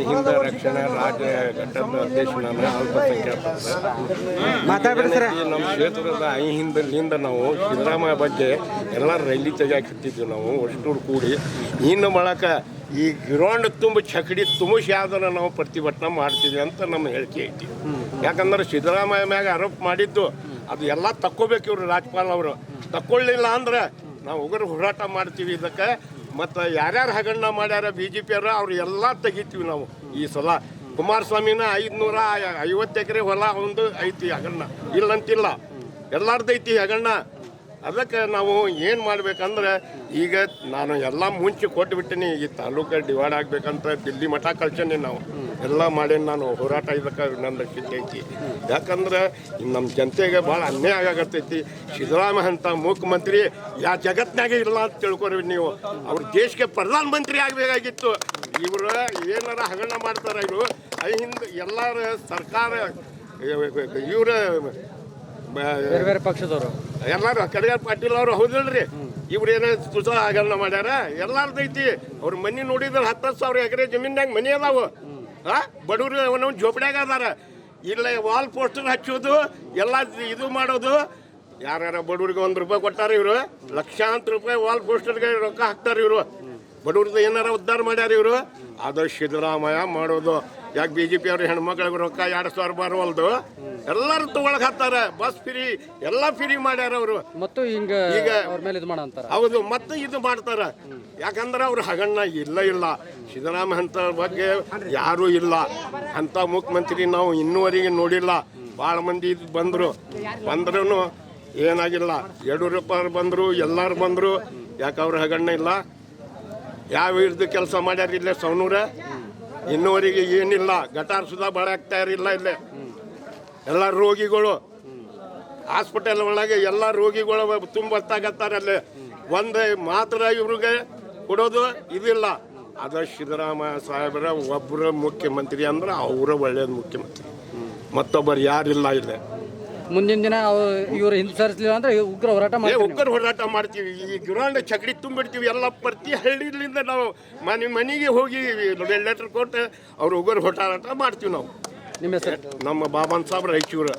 ಹಿಂದ ರಕ್ಷಣೆ ರಾಜ್ಯ ಘಟಕದ ಅಧ್ಯಕ್ಷ ನಾನು ಅಲ್ಪಸಂಖ್ಯಾತ ನಮ್ಮ ಕ್ಷೇತ್ರದ ಹಿಂದಲಿಂದ ನಾವು ಸಿದ್ದರಾಮಯ್ಯ ಬಗ್ಗೆ ಎಲ್ಲ ರೈಲಿ ತೆಗಿಯಾಕಿರ್ತಿದ್ವಿ ನಾವು ಅಷ್ಟು ಕೂಡಿ. ಇನ್ನು ಬಳಕ ಈ ಗ್ರೌಂಡ್ ತುಂಬ ಚಕಡಿ ತುಂಬಿಸಿ ಯಾವ್ದನ್ನ ನಾವು ಪ್ರತಿಭಟನೆ ಮಾಡ್ತೀವಿ ಅಂತ ನಮ್ಮ ಹೇಳಿಕೆ ಐತಿ. ಯಾಕಂದ್ರೆ ಸಿದ್ದರಾಮಯ್ಯ ಮ್ಯಾಗ ಆರೋಪ ಮಾಡಿದ್ದು ಅದು ಎಲ್ಲ ತಕ್ಕೋಬೇಕು ಇವರು ರಾಜ್ಪಾಲ್ ಅವರು. ತಕ್ಕೊಳ್ಳಿಲ್ಲ ಅಂದ್ರೆ ನಾವು ಉಗ್ರ ಹೋರಾಟ ಮಾಡ್ತೀವಿ ಇದಕ್ಕೆ. ಮತ್ತು ಯಾರ್ಯಾರು ಹಗರಣ ಮಾಡ್ಯಾರ ಬಿ ಜೆ ಪಿಯವ್ರ ಅವ್ರು ಎಲ್ಲ ತೆಗಿತೀವಿ ನಾವು ಈ ಸಲ. ಕುಮಾರಸ್ವಾಮಿನ ಐದುನೂರ ಐವತ್ತು ಎಕರೆ ಹೊಲ ಒಂದು ಐತಿ ಹಗರಣ. ಇಲ್ಲಂತಿಲ್ಲ. ಎಲ್ಲಾರ್ದೈತಿ ಹಗರಣ. ಅದಕ್ಕೆ ನಾವು ಏನು ಮಾಡ್ಬೇಕಂದ್ರೆ, ಈಗ ನಾನು ಎಲ್ಲ ಮುಂಚೆ ಕೊಟ್ಬಿಟ್ಟಿನಿ, ಈ ತಾಲೂಕು ಡಿವೈಡ್ ಆಗ್ಬೇಕಂತ ದಿಲ್ಲಿ ಮಠ ಕಳ್ಸೀನಿ ನಾವು. ಎಲ್ಲ ಮಾಡೀನಿ ನಾನು ಹೋರಾಟ ಇದಕ್ಕೆ ನನ್ನ ಸಿದ್ಧೈತಿ ಯಾಕಂದ್ರೆ ನಮ್ಮ ಜನತೆಗೆ ಭಾಳ ಅನ್ಯಾಯ ಆಗತ್ತೈತಿ ಸಿದ್ದರಾಮಯ್ಯ ಅಂತ ಮುಖ್ಯಮಂತ್ರಿ ಯಾ ಜಗತ್ತಿನಾಗೆ ಇಲ್ಲ ಅಂತ ತಿಳ್ಕೊರಿ ನೀವು. ಅವ್ರ ದೇಶಕ್ಕೆ ಪ್ರಧಾನ ಮಂತ್ರಿ ಆಗಬೇಕಾಗಿತ್ತು. ಇವರು ಏನಾರ ಹಗರಣ ಮಾಡ್ತಾರೆ ಇವರು. ಹಿಂದೆ ಎಲ್ಲರ ಸರ್ಕಾರ ಇವರ, ಬೇರೆ ಬೇರೆ ಪಕ್ಷದವರು. ಎಲ್ಲಾರು ಕಡೆಗಾರ್ ಪಾಟೀಲ್ ಅವರು ಹೌದಿಲ್ರಿ ಇವ್ರು ಏನ ತುಸ ಹಗರಣ ಮಾಡ್ಯಾರ? ಎಲ್ಲಾರ್ದು ಐತಿ. ಅವ್ರ ಮನಿ ನೋಡಿದ್ರೆ ಹತ್ತು ಸಾವಿರ ಎಕರೆ ಜಮೀನ್ದಾಗ ಮನಿ ಅದಾವ. ಹಾ ಬಡವ್ರು ಒಂದೊಂದು ಜೋಪಡ್ಯಾಗ ಅದಾರ. ಇಲ್ಲ ವಾಲ್ ಪೋಸ್ಟರ್ ಹಚ್ಚೋದು, ಎಲ್ಲ ಇದು ಮಾಡೋದು. ಯಾರ್ಯಾರ ಬಡವ್ರಿಗೆ ಒಂದು ರೂಪಾಯಿ ಕೊಟ್ಟಾರ ಇವರು? ಲಕ್ಷಾಂತರ ರೂಪಾಯಿ ವಾಲ್ ಪೋಸ್ಟರ್ಗೆ ರೊಕ್ಕ ಹಾಕ್ತಾರ ಇವರು. ಬಡವ್ರದ್ದು ಏನಾರ ಉದ್ಧಾರ ಮಾಡ್ಯಾರ ಇವರು? ಆದಷ್ಟು ಸಿದ್ದರಾಮಯ್ಯ ಮಾಡೋದು. ಯಾಕೆ ಬಿ ಜೆ ಪಿ ಅವ್ರ ಹೆಣ್ಮಕ್ಳಿಗೆ ರೊಕ್ಕ ಎರಡು ಸಾವಿರ ಬರವಲ್ದು? ಎಲ್ಲರೂ ತಗೊಳಕ್ ಹತ್ತಾರ. ಬಸ್ ಫ್ರೀ ಎಲ್ಲ ಫ್ರೀ ಮಾಡ್ಯಾರ ಅವರು. ಮತ್ತು ಹಿಂಗ ಈಗ ಅವ್ರ ಮೇಲೆ ಇದು ಮಾಡಂತಾರ. ಹೌದು ಮತ್ತೆ ಇದು ಮಾಡ್ತಾರ. ಯಾಕಂದ್ರೆ ಅವ್ರ ಹಗಣ್ಣ ಇಲ್ಲ ಇಲ್ಲ. ಸಿದ್ದರಾಮ ಅಂತ ಬಗ್ಗೆ ಯಾರೂ ಇಲ್ಲ. ಅಂತ ಮುಖ್ಯಮಂತ್ರಿ ನಾವು ಇನ್ನೂವರೆಗೆ ನೋಡಿಲ್ಲ. ಭಾಳ ಮಂದಿ ಇದು ಬಂದರು. ಬಂದ್ರೂ ಏನಾಗಿಲ್ಲ. ಯಡಿಯೂರಪ್ಪ ಅವ್ರು ಬಂದರು ಎಲ್ಲರೂ ಬಂದರು. ಯಾಕೆ ಅವ್ರ ಹಗಣ್ಣ ಇಲ್ಲ? ಯಾವ ಇರ್ದು ಕೆಲಸ ಮಾಡ್ಯಾರ ಇಲ್ಲೇ ಸವನೂರ ಇನ್ನೂವರೆಗೆ ಏನಿಲ್ಲ ಗಟಾರ್ ಸುಧಾ ಭಾಳ ಆಗ್ತಾ ಇರಲಿಲ್ಲ ಇಲ್ಲೇ. ಎಲ್ಲ ರೋಗಿಗಳು. ಹಾಸ್ಪಿಟಲ್ ಒಳಗೆ ಎಲ್ಲ ರೋಗಿಗಳು ತುಂಬ ಹೊತ್ತಾಗತ್ತಾರೆ ಅಲ್ಲಿ. ಒಂದು ಮಾತ್ರ ಇವ್ರಿಗೆ ಕೊಡೋದು ಇದಿಲ್ಲ. ಅದ ಸಿದ್ದರಾಮಯ್ಯ ಸಾಹೇಬರ ಒಬ್ಬರ ಮುಖ್ಯಮಂತ್ರಿ ಅಂದ್ರೆ ಅವರ ಒಳ್ಳೆಯ ಮುಖ್ಯಮಂತ್ರಿ. ಮತ್ತೊಬ್ಬರು ಯಾರಿಲ್ಲ ಇಲ್ಲಿ. ಮುಂದಿನ ದಿನ ಅವ್ರು ಇವ್ರು ಹಿಂದೆ ಸರಿಸಲಿಲ್ಲ ಅಂದ್ರೆ ಉಗ್ರ ಹೋರಾಟ ಏ ಉಗ್ರ ಹೋರಾಟ ಮಾಡ್ತೀವಿ. ಈ ಗಿರಾಂಡ ಚಕಡಿ ತುಂಬಿಡ್ತೀವಿ. ಎಲ್ಲ ಪ್ರತಿ ಹಳ್ಳಿಲಿಂದ ನಾವು ಮನೆ ಮನೆಗೆ ಹೋಗಿ ಲೆಟರ್ ಕೊಟ್ಟು ಅವ್ರು ಉಗ್ರ ಹೋರಾಟ ಮಾಡ್ತೀವಿ ನಾವು. ನಿಮ್ಮ ಹೆಸರು? ನಮ್ಮ ಬಾಬನ್ ಸಾಬ್ರ ರಾಯಚೂರು.